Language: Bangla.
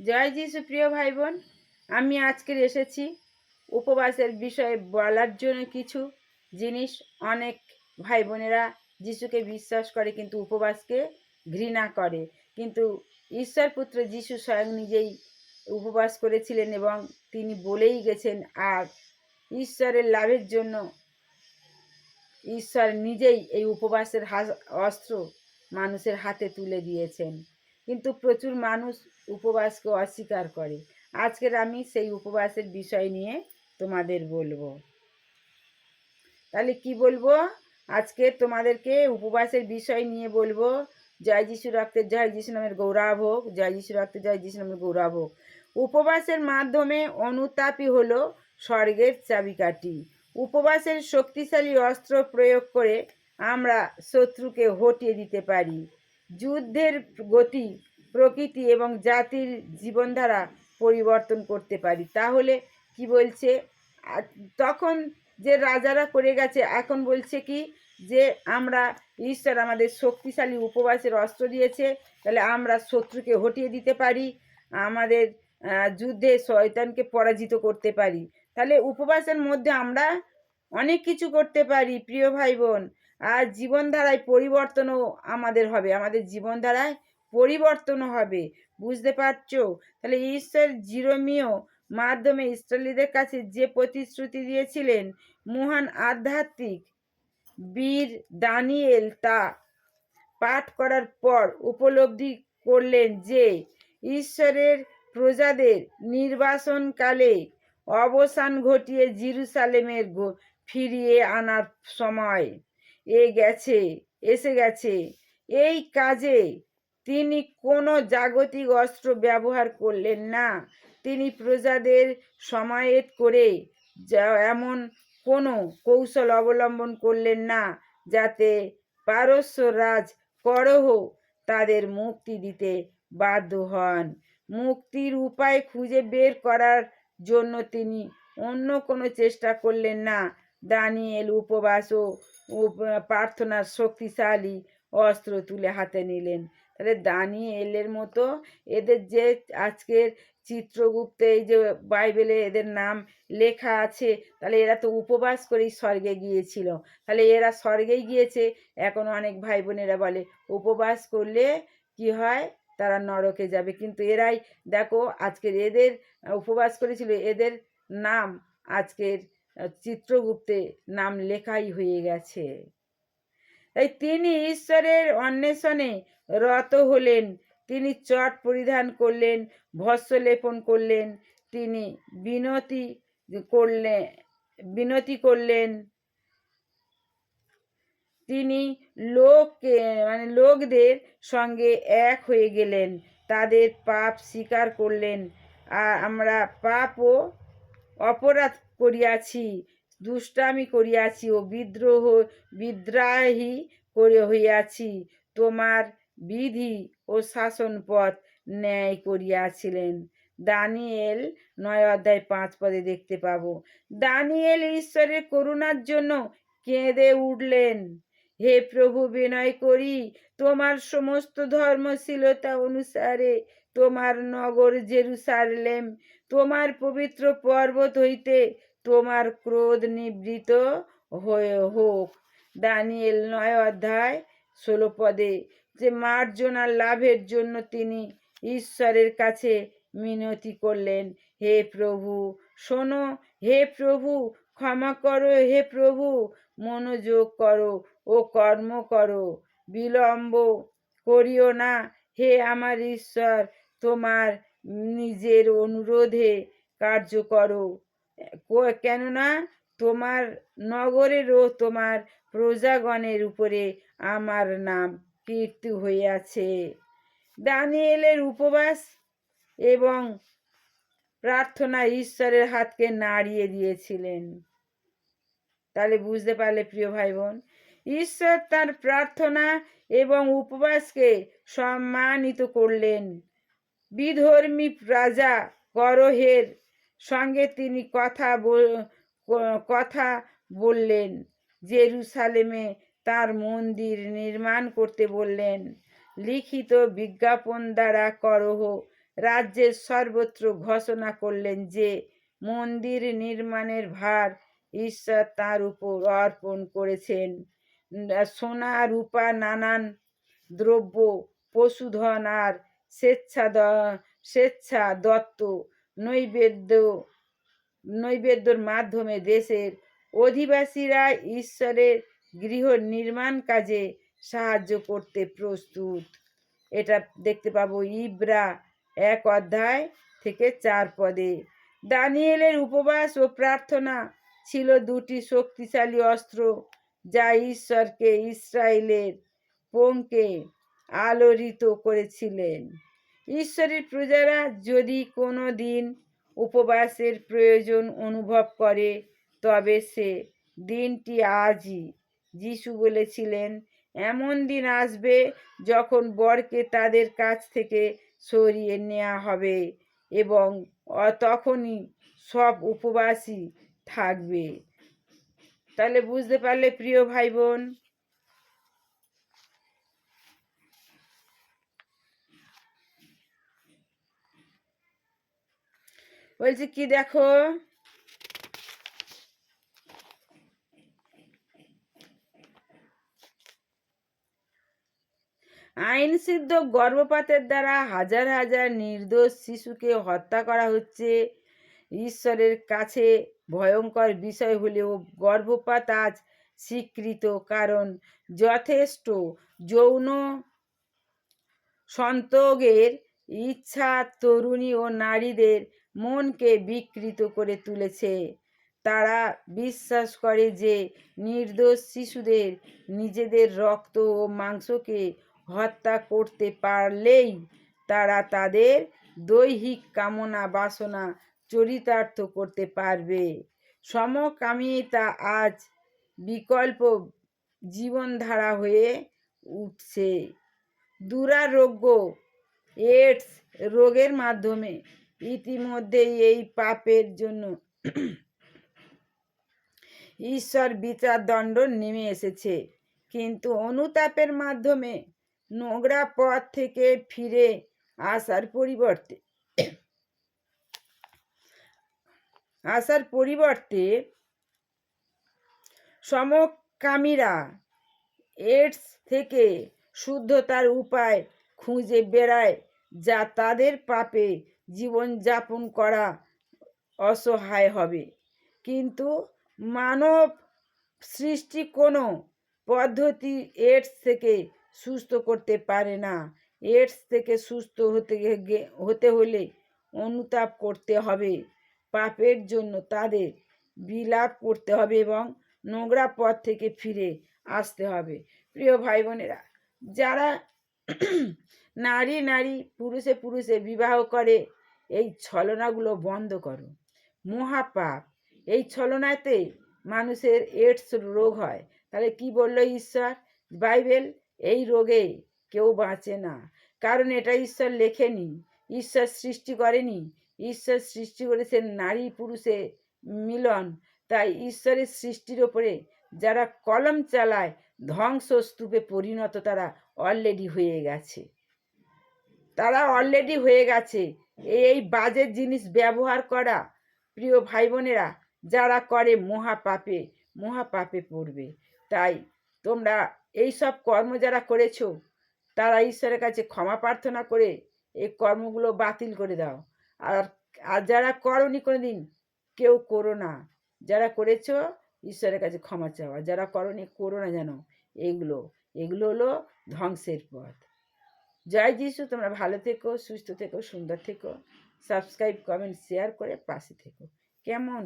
জয় যিশু, প্রিয় ভাই বোন আমি আজকের এসেছি উপবাসের বিষয়ে বলার জন্য কিছু জিনিস। অনেক ভাই বোনেরা যিশুকে বিশ্বাস করে কিন্তু উপবাসকে ঘৃণা করে। কিন্তু ঈশ্বর পুত্র যিশু স্বয়ং নিজেই উপবাস করেছিলেন এবং তিনি বলেই গেছেন, আর ঈশ্বরের লাভের জন্য ঈশ্বর নিজেই এই উপবাসের অস্ত্র মানুষের হাতে তুলে দিয়েছেন। কিন্তু প্রচুর মানুষ উপবাসকে অস্বীকার করে। আজকের আমি সেই উপবাসের বিষয় নিয়ে তোমাদের বলব। তাহলে কি বলব? আজকে তোমাদেরকে উপবাসের বিষয় নিয়ে বলব। জয় যিশু রক্তের জয় যিশু নামের গৌরব হোক, জয় যিশু রক্তের জয় যিশু নামের গৌরব হোক। উপবাসের মাধ্যমে অনুতাপই হলো স্বর্গের চাবিকাঠি। উপবাসের শক্তিশালী অস্ত্র প্রয়োগ করে আমরা শত্রুকে হটিয়ে দিতে পারি। যুদ্ধের গতি, প্রকৃতি এবং জাতির জীবনধারা পরিবর্তন করতে পারি। তাহলে কি বলছে? তখন যে রাজারা করে গেছে, এখন বলছে কি যে আমরা ঈশ্বর আমাদের শক্তিশালী উপবাসের অস্ত্র দিয়েছে, তাহলে আমরা শত্রুকে হটিয়ে দিতে পারি, আমাদের যুদ্ধে শয়তানকে পরাজিত করতে পারি। তাহলে উপবাসের মধ্যে আমরা অনেক কিছু করতে পারি, প্রিয় ভাই বোন। আর জীবনধারায় পরিবর্তনও আমাদের হবে, আমাদের জীবনধারায় পরিবর্তনও হবে। বুঝতে পারছ? তাহলে ঈশ্বর জিরোমিও মাধ্যমে ইসরায়েলিদের কাছে যে প্রতিশ্রুতি দিয়েছিলেন, মহান আধ্যাত্মিক বীর দানিয়েল তা পাঠ করার পর উপলব্ধি করলেন যে, ঈশ্বরের প্রজাদের নির্বাসনকালে অবসান ঘটিয়ে জিরুসালেমের ফিরিয়ে আনার সময়। এ গেছে, এসে গেছে, এই কাজে। তিনি কোনো জাগতিক অস্ত্র ব্যবহার করলেন না। তিনি প্রজাদের সমায়েত করে এমন কোনো কৌশল অবলম্বন করলেন না, যাতে পারস্য রাজ করহ তাদের মুক্তি দিতে বাধ্য হন। মুক্তির উপায় খুঁজে বের করার জন্য তিনি অন্য কোনো চেষ্টা করলেন না। দানিয়েল উপবাস ও উপ- প্রার্থনার শক্তিশালী অস্ত্র তুলে হাতে নিলেন। তাহলে দানি এলের মতো এদের যে আজকের চিত্রগুপ্তে, এই যে বাইবেলে এদের নাম লেখা আছে, তাহলে এরা তো উপবাস করেই স্বর্গে গিয়েছিল। তাহলে এরা স্বর্গেই গিয়েছে, এখন অনেক ভাই বোনেরা বলে, উপবাস করলে কি হয়? তারা নরকে যাবে। কিন্তু এরাই, দেখো, আজকের এদের উপবাস করেছিল, এদের নাম আজকের চিত্রগুপ্তে নাম লেখাই হয়ে গেছে। তাই তিনি ঈশ্বরের অন্বেষণে রত হলেন, তিনি চট পরিধান করলেন ভস্য লেপন করলেন, তিনি বিনতি করলেন বিনতি করলেন। তিনি লোককে মানে লোকদের সঙ্গে এক হয়ে গেলেন, তাদের পাপ স্বীকার করলেন। আর আমরা পাপ ও অপরাধ করিয়াছি, দুষ্টামি করিয়াছি ও বিদ্রোহ, বিদ্রাহী করে হইয়াছি, তোমার বিধি ও শাসন পথ ন্যায় করিয়াছিলেন। দানিয়েল নয় অধ্যায় পাঁচ পদে দেখতে পাবো। দানিয়েল ঈশ্বরের করুণার জন্য কেঁদে উঠলেন। হে প্রভু, বিনয় করি, তোমার সমস্ত ধর্মশীলতা অনুসারে তোমার নগর জেরুসালেম তোমার পবিত্র পর্বত হইতে তোমার ক্রোধ নিবৃত হয়ে হোক। দানিয়েল নয় অধ্যায় ষোলো পদে যে মার্জনার লাভের জন্য তিনি ঈশ্বরের কাছে মিনতি করলেন, হে প্রভু, শোনো, হে প্রভু, ক্ষমা করো, হে প্রভু, মনোযোগ করো ও কর্ম করো, বিলম্ব করিও না। হে আমার ঈশ্বর, তোমার নিজের অনুরোধে কার্য করো। কেননা তোমার নগরের ও তোমার প্রজাগণের উপরে আমার নাম কীর্তি হইয়াছে। দানিয়েলের উপবাস এবং প্রার্থনা ঈশ্বরের হাতকে নাড়িয়ে দিয়েছিলেন। তাহলে বুঝতে পারলে প্রিয় ভাই বোন ঈশ্বর তার প্রার্থনা এবং উপবাসকে সম্মানিত করলেন। বিধর্মী রাজা করহের সঙ্গে তিনি কথা কথা বললেন। জেরুসালেমে তার মন্দির নির্মাণ করতে বললেন। লিখিত বিজ্ঞাপন দ্বারা করহ রাজ্যের সর্বত্র ঘোষণা করলেন যে, মন্দির নির্মাণের ভার ঈশ্বর তার উপর অর্পণ করেছেন। সোনা, রূপা, নানান দ্রব্য, পশুধন আর স্বেচ্ছা স্বেচ্ছা দত্ত নৈবেদ্য, নৈবেদ্যর মাধ্যমে দেশের অধিবাসীরা ঈশ্বরের গৃহ নির্মাণ কাজে সাহায্য করতে প্রস্তুত। এটা দেখতে পাবো ইব্রা এক অধ্যায় থেকে চার পদে। দানিয়েলের উপবাস ও প্রার্থনা ছিল দুটি শক্তিশালী অস্ত্র যা ঈশ্বরকে ইসরায়েলের পঙ্কে আলোড়িত করেছিলেন। ঈশ্বরের প্রজারা যদি কোনো দিন উপবাসের প্রয়োজন অনুভব করে, তবে সে দিনটি আজই যিশু বলেছিলেন, এমন দিন আসবে যখন বরকে তাদের কাছ থেকে সরিয়ে নেওয়া হবে এবং তখনই সব উপবাসী থাকবে। তাহলে বুঝতে পারলে প্রিয় ভাই বোন বলছি কি দেখো? আইন সিদ্ধ গর্ভপাতের দ্বারা হাজার হাজার নির্দোষ শিশুকে হত্যা করা হচ্ছে। ঈশ্বরের কাছে ভয়ঙ্কর বিষয় হলেও গর্ভপাত আজ স্বীকৃত, কারণ যথেষ্ট যৌন সন্তোগের ইচ্ছা তরুণী ও নারীদের মনকে বিকৃত করে তুলেছে। তারা বিশ্বাস করে যে নির্দোষ শিশুদের নিজেদের রক্ত ও মাংসকে হত্যা করতে পারলেই তারা তাদের দৈহিক কামনা বাসনা চরিতার্থ করতে পারবে। সমকামিতা আজ বিকল্প জীবনধারা হয়ে উঠছে। দুরারোগ্য, এইডস রোগের মাধ্যমে ইতিমধ্যেই এই পাপের জন্য ঈশ্বর বিচার দণ্ড নেমে এসেছে। কিন্তু অনুতাপের মাধ্যমে নোংরা পথ থেকে ফিরে আসার পরিবর্তে আসার পরিবর্তে সমকামীরা এডস থেকে শুদ্ধতার উপায় খুঁজে বেড়ায়, যা তাদের পাপে জীবনযাপন করা অসহায় হবে। কিন্তু মানব সৃষ্টি কোনো পদ্ধতি এডস থেকে সুস্থ করতে পারে না। এডস থেকে সুস্থ হতে হতে হলে অনুতাপ করতে হবে। পাপের জন্য তাদের বিলাপ করতে হবে এবং নোংরা পথ থেকে ফিরে আসতে হবে। প্রিয় ভাই বোনেরা যারা নারী নারী পুরুষে পুরুষে বিবাহ করে এই ছলনাগুলো বন্ধ করো। মহাপাপ। এই ছলনাতে মানুষের এডস রোগ হয়। তাহলে কি বলল ঈশ্বর? বাইবেল, এই রোগে কেউ বাঁচে না। কারণ এটা ঈশ্বর লেখেনি। ঈশ্বর সৃষ্টি করেনি। ঈশ্বর সৃষ্টি করেছেন নারী পুরুষে মিলন। তাই ঈশ্বরের সৃষ্টির ওপরে যারা কলম চালায়, ধ্বংসস্তূপে পরিণত তারা অলরেডি হয়ে গেছে। তারা অলরেডি হয়ে গেছে। এই বাজে জিনিস ব্যবহার করা, প্রিয় ভাই বোনেরা যারা করে মহাপাপে মহাপাপে পড়বে। তাই তোমরা এই সব কর্ম যারা করেছ, তারা ঈশ্বরের কাছে ক্ষমা প্রার্থনা করে এই কর্মগুলো বাতিল করে দাও। আর আর যারা করনি কোনো দিন কেউ করো না। যারা করেছ, ঈশ্বরের কাছে ক্ষমা চাও। আর যারা করনি, করো না যেন। এইগুলো এগুলো হলো ধ্বংসের পথ। জয় যিশু, তোমরা ভালো থেকো, সুস্থ থেকো, সুন্দর থেকো। সাবস্ক্রাইব কমেন্ট শেয়ার করে পাশে থেকো। কেমন?